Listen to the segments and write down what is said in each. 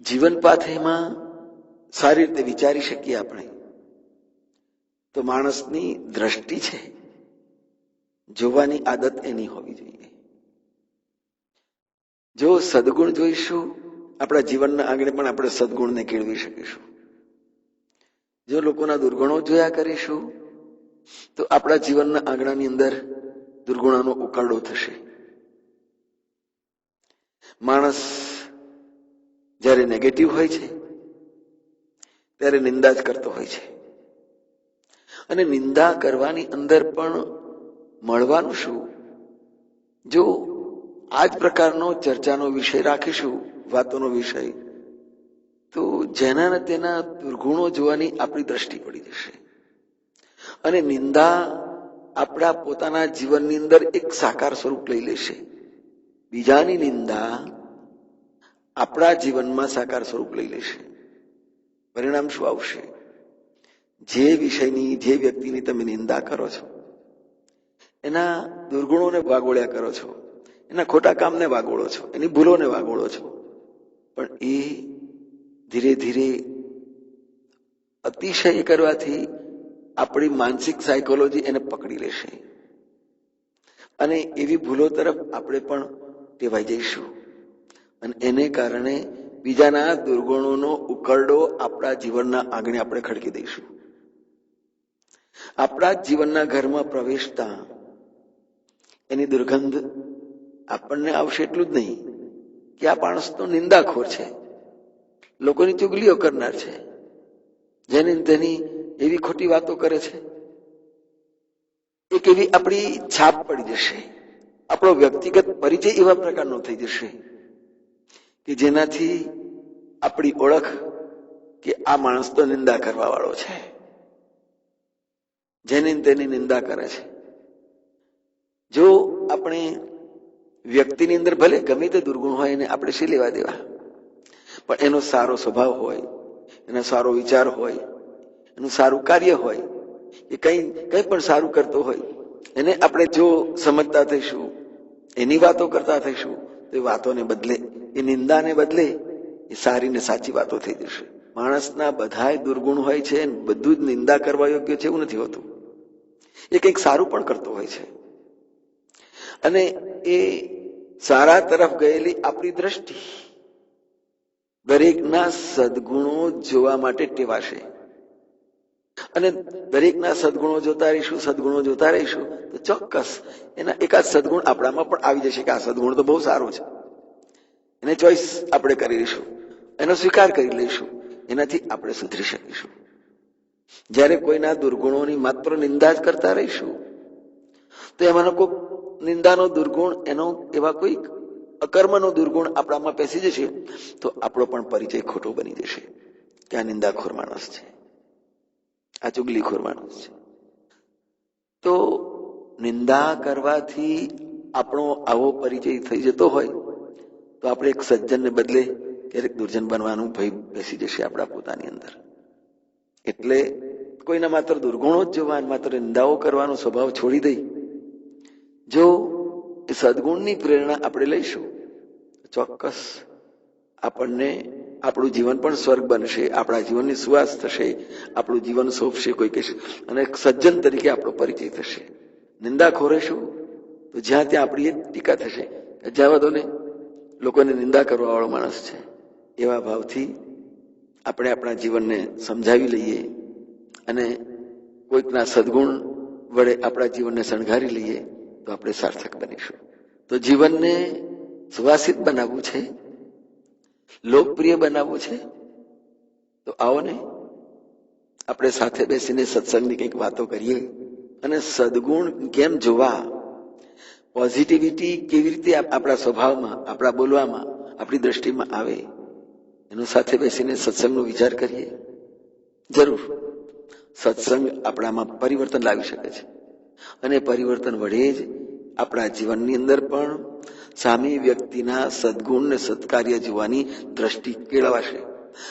જીવન પાથેમાં સારી રીતે વિચારી શકીએ આપણે. તો માણસની દ્રષ્ટિ છે, જોવાની આદત એની હોવી જોઈએ. જો સદગુણ જોઈશું, આપણા જીવનના આંગણે પણ આપણે સદગુણને કેળવી શકીશું. જો લોકોના દુર્ગુણો જોયા કરીશું, તો આપણા જીવનના આંગણાની અંદર દુર્ગુણાનો ઉકાળો થશે. માણસ જ્યારે નેગેટિવ હોય છે, ત્યારે નિંદા જ કરતો હોય છે. અને નિંદા કરવાની અંદર પણ મળવાનું શું? જો આ જ પ્રકારનો ચર્ચાનો વિષય રાખીશું, વાતોનો વિષય, તો જેના ને તેના દુર્ગુણો જોવાની આપણી દ્રષ્ટિ પડી જશે. અને નિંદા આપણા પોતાના જીવનની અંદર એક સાકાર સ્વરૂપ લઈ લેશે. બીજાની નિંદા આપણા જીવનમાં સાકાર સ્વરૂપ લઈ લેશે. પરિણામ શું આવશે? જે વિષયની, જે વ્યક્તિની તમે નિંદા કરો છો, એના દુર્ગુણોને વાગોળ્યા કરો છો, એના ખોટા કામને વાગોળો છો, એની ભૂલોને વાગોળો છો, પણ એ ધીરે ધીરે અતિશય કરવાથી આપણી માનસિક સાયકોલોજી એને પકડી લેશે. અને એવી ભૂલો તરફ આપણે પણ ટેવાઈ જઈશું. અને એને કારણે બીજાના દુર્ગુણોનો ઉકરડો આપણા જીવનના આંગણે આપણે ખડકી દઈશું. આપણા જીવનના ઘરમાં પ્રવેશતા એની દુર્ગંધ આપણને આવશે એટલું જ નહીં કે આ માણસ તો નિંદાખોર છે. લોકોની ચુગલીઓ કરનાર છે. જેને તેની એવી ખોટી વાતો કરે છે. એક એવી આપણી છાપ પડી જશે. આપણો વ્યક્તિગત પરિચય એવા પ્રકારનો થઈ જશે. કે જેનાથી આપણી ઓળખ કે આ માણસ તો નિંદા કરવા વાળો છે. જેની તેની નિંદા કરે છે. જો આપણે વ્યક્તિની અંદર ભલે ગમે તે દુર્ગુણ હોય એને આપણે શી લેવા દેવા? પણ એનો સારો સ્વભાવ હોય, એનો સારો વિચાર હોય, એનું સારું કાર્ય હોય, એ કઈ કઈ પણ સારું કરતો હોય, એને આપણે જો સમજતા થઈશું, એની વાતો કરતા થઈશું તો એ વાતોને બદલે, એ નિંદાને બદલે, એ સારી ને સાચી વાતો થઈ જશે. માણસના બધાય દુર્ગુણ હોય છે બધું જ નિંદા કરવા યોગ્ય છે એવું નથી હોતું. એ કંઈક સારું પણ કરતો હોય છે. અને એ સારા તરફ ગયેલી આપણી દ્રષ્ટિ દરેકના સદગુણો જોવા માટે ટેવાશે. અને દરેકના સદગુણો જોતા રહીશું, સદગુણો જોતા રહીશું, તો ચોક્કસ એના એકાદ સદગુણ આપણામાં પણ આવી જશે કે આ સદગુણ તો બહુ સારો છે. એને ચોઈસ આપણે કરી લઈશું, એનો સ્વીકાર કરી લઈશું, એનાથી આપણે સુધરી શકીશું. જ્યારે કોઈના દુર્ગુણોની માત્ર નિંદા જ કરતા રહીશું, તો એમાંનો કોઈ નિંદાનો દુર્ગુણ, એનો એવા કોઈ અકર્મનો દુર્ગુણ આપણામાં પેસી જશે, તો આપણો પણ પરિચય ખોટો બની જશે, કે આ નિંદાખોર માણસ છે. આ ચુગલીખોર માણસ છે. તો નિંદા કરવાથી આપણો આવો પરિચય થઈ જતો હોય, તો આપણે એક સજ્જનને બદલે ક્યારેક દુર્જન બનવાનું ભય બેસી જશે આપણા પોતાની અંદર. એટલે કોઈના માત્ર દુર્ગુણો જ જોવા માત્ર નિંદાઓ કરવાનો સ્વભાવ છોડી દઈ, જો સદગુણની પ્રેરણા આપણે લઈશું, ચોક્કસ આપણને આપણું જીવન પણ સ્વર્ગ બનશે, આપણા જીવનની સુવાસ થશે, આપણું જીવન શોભશે કોઈ કહેશે અને સજ્જન તરીકે આપણો પરિચય થશે. નિંદા ખોરેશું તો જ્યાં ત્યાં આપણી ટીકા થશે. જવા દો ને. લોકોને નિંદા કરવા વાળો માણસ છે. એવા ભાવથી આપણે આપણા જીવનને સમજાવી લઈએ અને કોઈકના સદગુણ વડે આપણા જીવનને શણગારી લઈએ તો આપણે સાર્થક બનીશું. તો જીવનને સુવાસિત બનાવવું છે. લોકપ્રિય બનાવવું છે? તો આવો ને. આપણે સાથે બેસીને સત્સંગની કંઈક વાતો કરીએ. અને સદગુણ કેમ જોવા? પોઝિટિવિટી કેવી રીતે આપણા સ્વભાવમાં, આપણા બોલવામાં, આપણી દ્રષ્ટિમાં આવે? એનું સાથે બેસીને સત્સંગનો વિચાર કરીએ. જરૂર. સત્સંગ આપણામાં પરિવર્તન લાવી શકે છે. અને પરિવર્તન વડે જ આપણા જીવનની અંદર પણ સામે વ્યક્તિના સદગુણ ને સત્કાર્ય જોવાની દ્રષ્ટિ કેળવાશે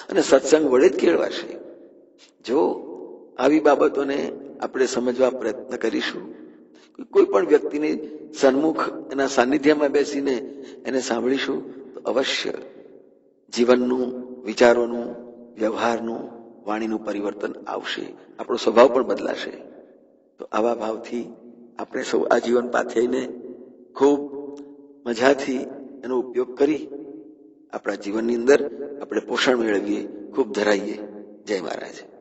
અને સત્સંગ વડે જ કેળવાશે. જો આવી બાબતોને આપણે સમજવા પ્રયત્ન કરીશું કોઈ પણ વ્યક્તિને સન્મુખ એના સાનિધ્યમાં બેસીને એને સાંભળીશું, તો અવશ્ય જીવનનું, વિચારોનું, વ્યવહારનું, વાણીનું પરિવર્તન આવશે. આપણો સ્વભાવ પણ બદલાશે. તો આવા ભાવથી આપણે સૌ આ જીવન પાથેને ખૂબ મજાથી એનો ઉપયોગ કરી આપણા જીવનની અંદર આપણે પોષણ મેળવીએ ખૂબ ધરાઈએ. જય મહારાજ.